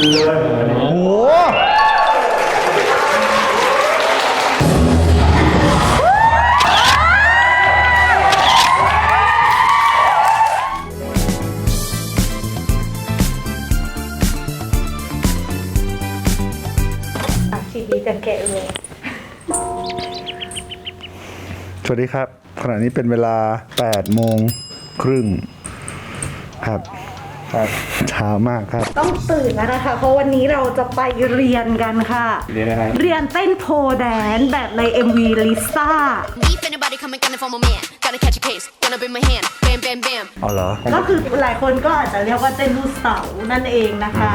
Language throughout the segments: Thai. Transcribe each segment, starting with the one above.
โอ้โหทีดีจะแกะเลยสวัสดีครับ ขณะนี้เป็นเวลา8โมงครึ่งครับ ครับเช้ามากครับ ต้องตื่นแล้วนะคะ เพราะวันนี้เราจะไปเรียนกันค่ะ เรียนอะไร เรียนเต้นโพแดนซ์แบบใน MV ลิซ่า If anybody coming, coming for my man. Gotta catch a case, gonna be my hand. Bam, bam, bam. อ๋อเหรอ ก็คือหลายคนก็อาจจะเรียกว่าเต้นลูกเสานั่นเองนะคะ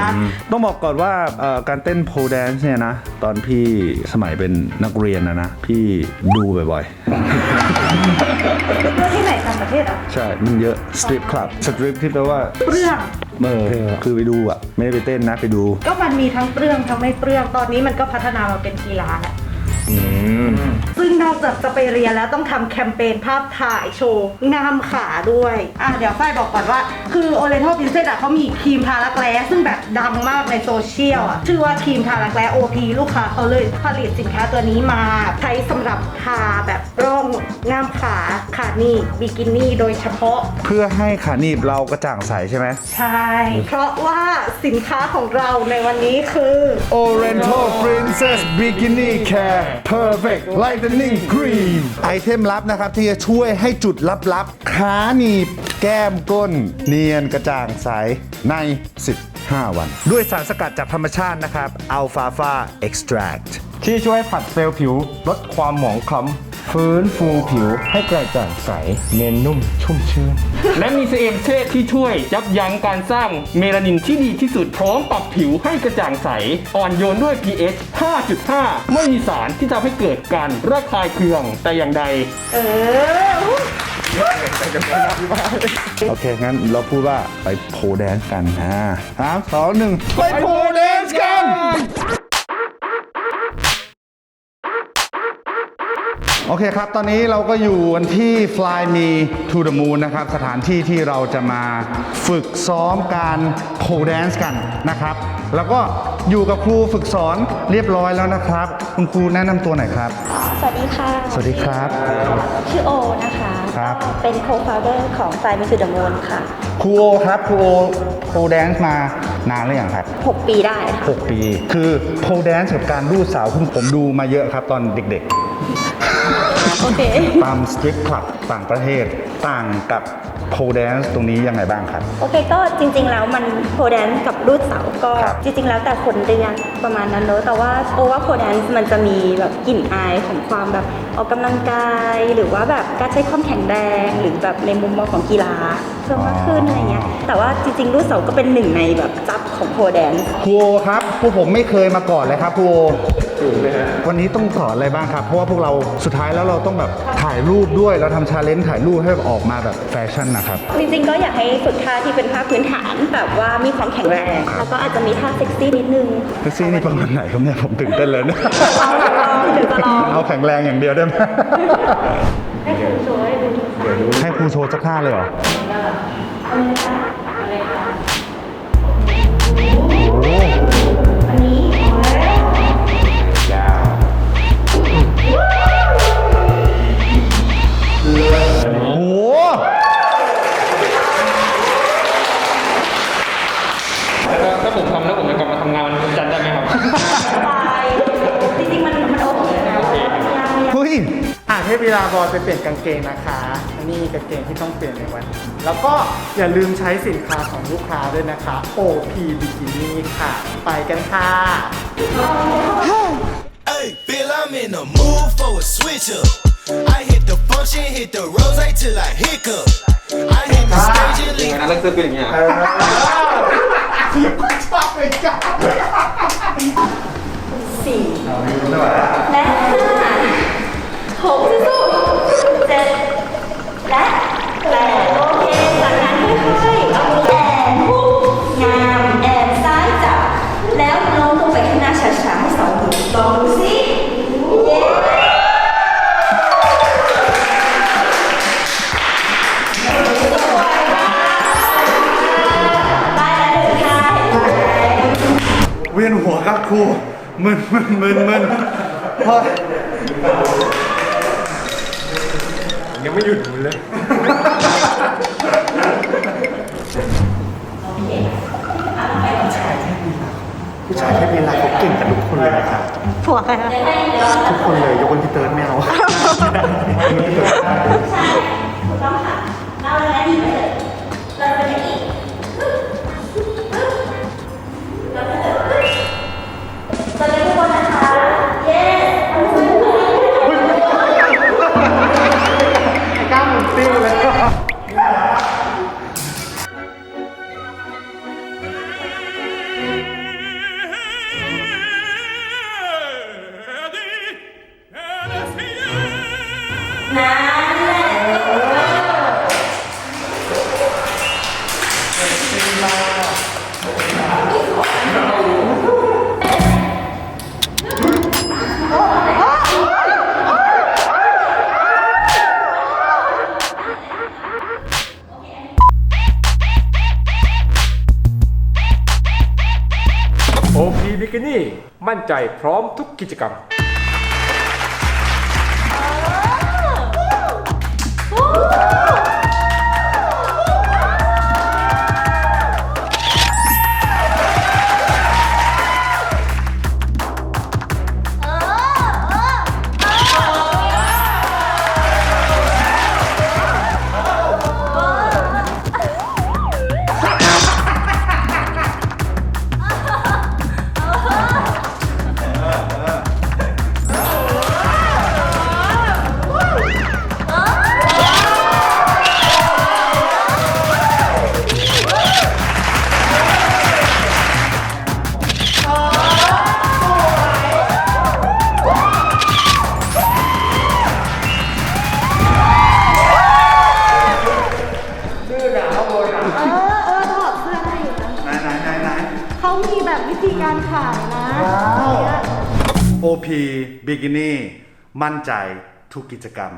ต้องบอกก่อนว่าเอ่อการเต้นโพแดนซ์เนี่ยนะ ตอนพี่สมัยเป็นนักเรียนนะนะ พี่ดูบ่อยเพื่อที่ไหนต่างประเทศอะ ๆ ใช่ มันเยอะสตรีทคลับสตรีทที่แปลว่าเปรื่องเออคือไปดูอะ ไม่ได้ไปเต้นนะ ไปดู ก็มันมีทั้งเปรื่องทั้งไม่เปรื่องตอนนี้มันก็พัฒนามาเป็นกีฬาแล้ว ซึ่งนอกจากจะไปเรียนแล้วต้องทำแคมเปญภาพถ่ายโชว์งามขาด้วย อะเดี๋ยวฝ้ายบอกก่อนว่า คือ Oriental Princess อะเขามีครีมทารักแร้ซึ่งแบบดังมากในโซเชียลอะ ชื่อว่าครีมทารักแร้ OP ลูกค้าเขาเลยผลิตสินค้าตัวนี้มาใช้สำหรับทาแบบร่องงามขาขาหนีบบิกินี่โดยเฉพาะ เพื่อให้ขาหนีบเรากระจ่างใสใช่ไหม ใช่ เพราะว่าสินค้าของเราในวันนี้คือ Oriental Princess Bikini Care Perfect Lightening Cream ไอเทมลับนะครับ ที่จะช่วยให้จุดลับๆขาหนีบแก้มก้น เนียนกระจ่างใสใน 15 วัน ด้วยสารสกัดจากธรรมชาตินะครับ Alfalfa Extract ที่ช่วยผัดเซลล์ผิว ลดความหมองคล้ำ ฟื้นฟูผิวให้กระจ่างใส เนียนนุ่มชุ่มชื้นและมี CM เชที่ช่วยยับยั้งการสร้างเมลานินที่ดีที่สุดพร้อมปรับผิวให้กระจ่างใส อ่อนโยนด้วย pH 5.5 ไม่มีสารที่ทำให้เกิดการระคายเคืองแต่อย่างใด เออ โอเค งั้นเราพูดว่าไปโพแดนซ์กันอ่าสามสองหนึ่งไปโพแดนซ์กัน โอเคครับ ตอนนี้เราก็อยู่กันที่ Fly Me to the Moon นะครับ สถานที่ที่เราจะมาฝึกซ้อมการโพแดนซ์กันนะครับ แล้วก็อยู่กับครูฝึกสอนเรียบร้อยแล้วนะครับ คุณครูแนะนำตัวหน่อยครับ สวัสดีค่ะ สวัสดีครับ ชื่อโอนะคะครับเป็น co-founder ของ Fly Me to the Moon ค่ะ ครูโอครับ ครูโอโพแดนซ์มานานหรือยังครับ 6 ปีได้ค่ะ6ปี คือโพแดนซ์กับการรูดเสาวคุณผมดูมาเยอะครับตอนเด็ก โอเคๆตามสตรีทคลับต่างประเทศต่างกับโพแดนซ์ตรงนี้ยังไงบ้างครับ โอเคก็จริง ๆ แล้วมันโ o แดน c e กับรูดเสาก็ครับจริง ๆ แล้วแต่คนเรียนประมาณนั้นเนอะแต่ว่าโอว่าโ o แดน c e มันจะมีแบบกลิ่นอายของความแบบออกกำลังกาย หรือว่าแบบการใช้ความแข็งแรงหรือแบบในมุมมองของกีฬาเพิ่มมากขึ้นอะไรเงี้ย แต่ว่าจริง ๆ รูดเสาก็เป็นหนึ่งในแบบจับของโ o แดน c e ครูโอครับพวกผมไม่เคยมาก่อนเลยครับครูโอ วันนี้ต้องสอนอะไรบ้างครับ เพราะว่าพวกเราสุดท้ายแล้วเราต้องแบบถ่ายรูปด้วยเราทำชาเลนจ์ถ่ายรูปให้ออกมาแบบแฟชั่นนะครับ จริงๆก็อยากให้ฝึกท่าที่เป็นท่าพื้นฐานแบบว่ามีความแข็งแรง แล้วก็อาจจะมีท่าเซ็กซี่นิดนึงแท็กซี่นี่ประมาณไหนครับเนี่ยผมตื่นเต้นเลยนะเดี๋ยวจะลองเอาแข็งแรงอย่างเดียวได้ไหมให้ครูโชว์ให้ดูให้ครูโชว์สักท่าเลยเหรอ เปลี่ยนกางเกงนะคะอันนี้กางเกงที่ต้องเปลี่ยนในวันนี้แล้วก็อย่าลืมใช้สินค้าของลูกค้าด้วยนะคะ OP Bikini ค่ะ ไปกันค่ะ Hey, Bill, I'm in the mood for a switch up. I hit the function, hit the rose till I hiccup. I hit the stage and leave. งานนักศึกเป็นอย่างเงี้ยสี่และ เห็นไหมเวียนหัวครับครูมึนมึนมึนมึนเฮ้ยยังไม่หยุดหมุนเลยผู้ชายเทพลีลาเขาเก่งกันทุกคนเลยนะครับผัวใครคะทุกคนเลยยกเว้นพี่เติร์ดไม่เอาถูกต้องค่ะเราเลยนะดี โอพีบิกินี่ มั่นใจพร้อมทุกกิจกรรม OP Bikini มั่นใจทุกกิจกรรม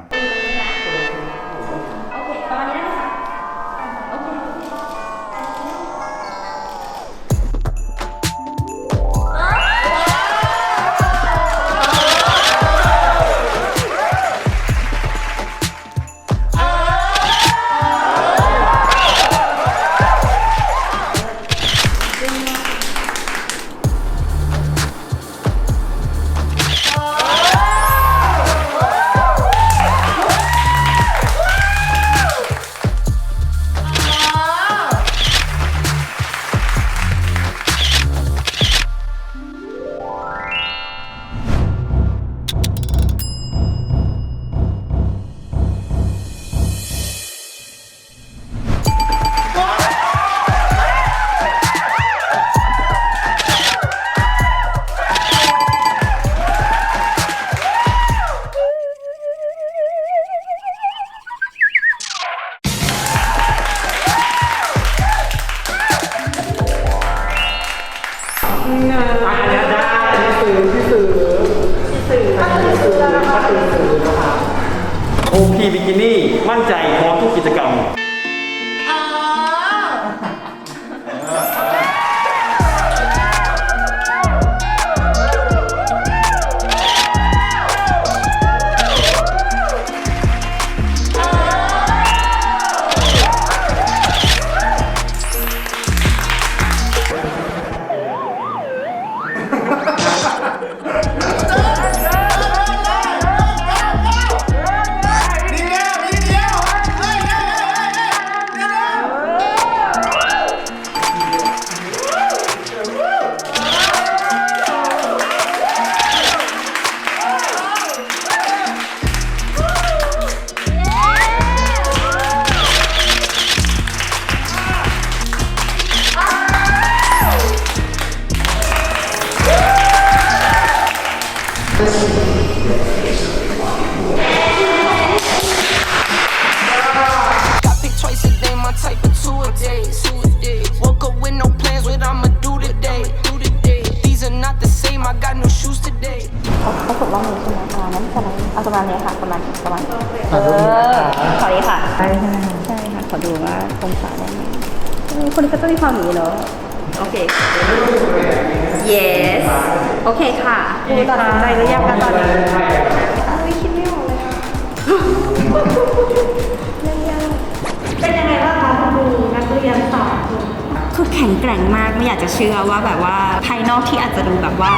Got picked twice a day, my type of two a days. Woke up with no plans, what I'ma do today. These are not the same, I got no shoes today. เขาฝึกร้องเพลงใช่ไหมประมาณนั้นประมาณเอาประมาณนี้ค่ะ ประมาณประมาณเออขอนี้ค่ะใช่ใช่ใช่ค่ะ ขอดูว่าองศาได้ไหมเออคนนี้ก็ต้องมีความหนีเนาะโอเค yes โอเคค่ะครูตัดสินใจหรือยังคะตอนนี้ คือแข็งแกร่งมากไม่อยากจะเชื่อว่าแบบว่าภายนอกที่อาจจะดูแบบว่า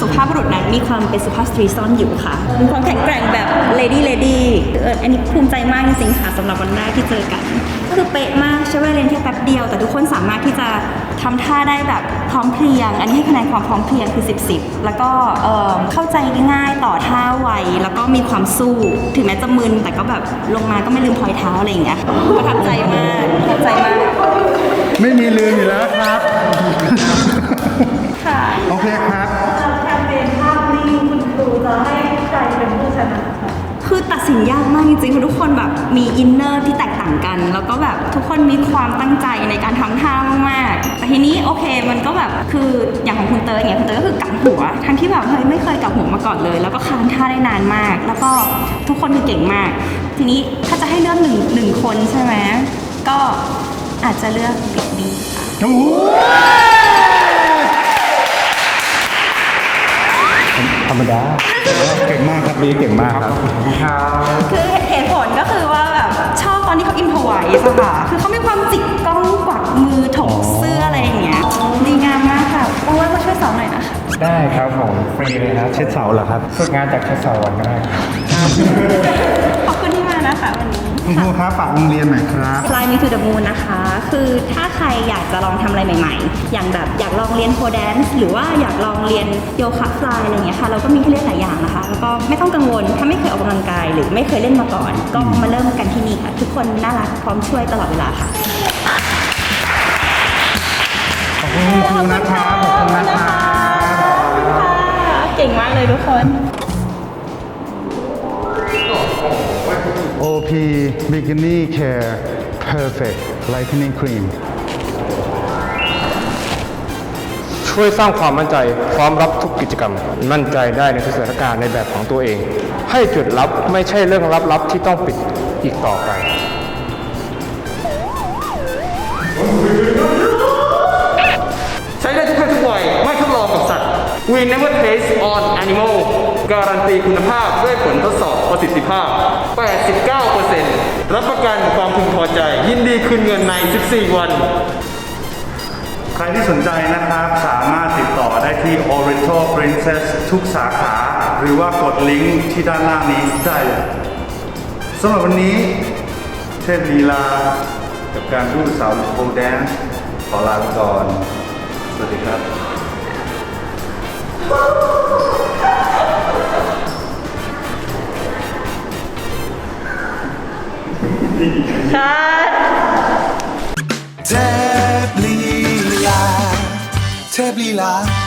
สุภาพบุรุษนั้นมีความเป็นสุภาพสตรีซ่อนอยู่ค่ะมีความแข็งแกร่งแบบ lady lady เอออันนี้ภูมิใจมากจริงๆค่ะสำหรับวันแรกที่เจอกัน ก็คือเป๊ะมากใช้เวลาเรียนแค่แป๊บเดียว แต่ทุกคนสามารถที่จะทำท่าได้แบบพร้อมเพรียง อันนี้ให้คะแนนความพร้อมเพรียงคือ10 10แล้วก็เออเข้าใจง่ายต่อท่าไวแล้วก็มีความสู้ ถึงแม้จะมึนแต่ก็แบบลงมาก็ไม่ลืมพลอยเท้าอะไรอย่างเงี้ยประทับใจมากประทับใจมาก ไม่มีลืมอยู่แล้วครับ ค่ะโอเคครับแล้วแคมเปญภาพนิ่งคุณครูจะให้ใครเป็นผู้ชนะคะคือตัดสินยากมากจริงๆคือทุกคนแบบมีอินเนอร์ที่แตกต่างกัน แล้วก็แบบทุกคนมีความตั้งใจในการทำท่ามากๆแต่ทีนี้โอเคมันก็แบบคืออย่างของคุณเตยเนี่ยคุณเตยก็คือกลับหัว ทั้งที่แบบเฮ้ยไม่เคยกลับหัวมาก่อนเลย แล้วก็ค้างท่าได้นานมาก แล้วก็ทุกคนคือเก่งมาก ทีนี้ถ้าจะให้เลือกหนึ่งหนึ่งคนใช่ไหมก็ อาจจะเลือกเด็กดีค่ะธรรมดา เก่งมากครับลีเก่งมากครับคือเหตุผลก็คือว่าแบบชอบตอนที่เขาอินพไวส์อะค่ะคือเขามีความจิกกล้องกวักมือถกเสื้ออะไรอย่างเงี้ยดีงามมากค่ะต้องว่ามาช่วยสอนหน่อยนะคะได้ครับผมฟรีเลยครับเช็ดเสาเหรอครับฝึกงานจากเชฟสาววันก็ได้ ครับขอบคุณที่มานะคะวันนี้ คุณครูครับฝากโรงเรียนหน่อยครับ Fly Me to the Moon นะคะ คือถ้าใครอยากจะลองทำอะไรใหม่ๆ อย่างแบบอยากลองเรียนโ e แดนซ์หรือว่าอยากลองเรียนโยคะฟลายอะไรอย่างเงี้ยค่ะ เราก็มีให้เลือกหลายอย่างนะคะ แล้วก็ไม่ต้องกังวล ถ้าไม่เคยออกกำลังกาย หรือไม่เคยเล่นมาก่อน ก็มาเริ่มกันที่นี่ค่ะ ทุกคนน่ารักพร้อมช่วยตลอดเวลาค่ะ ขอบคุณคุณครูนะครับ ขอบคุณนะครับ เก่งมากเลยทุกคน OP Bikini Care Perfect Lightening Cream ช่วยสร้างความมั่นใจพร้อมรับทุกกิจกรรม มั่นใจได้ในทุกสถานการณ์ในแบบของตัวเอง ให้จุดลับไม่ใช่เรื่องลับๆที่ต้องปิดอีกต่อไปใช้ได้ทุกเพศทุกวัยไม่ทดลองกับสัตว์ We never taste on animal การันตีคุณภาพด้วยผลทดสอบประสิทธิภาพ 89%รับประกันความพึงพอใจ ยินดีคืนเงินใน 14 วัน ใครที่สนใจนะครับ สามารถติดต่อได้ที่ Oriental Princess ทุกสาขา หรือว่ากดลิงก์ที่ด้านล่างนี้ได้เลยสำหรับวันนี้ เทพลีลา กับการรูดสาวโพแดนซ์ขอลาไปก่อน สวัสดีครับ เทพลีลาเทพลีลา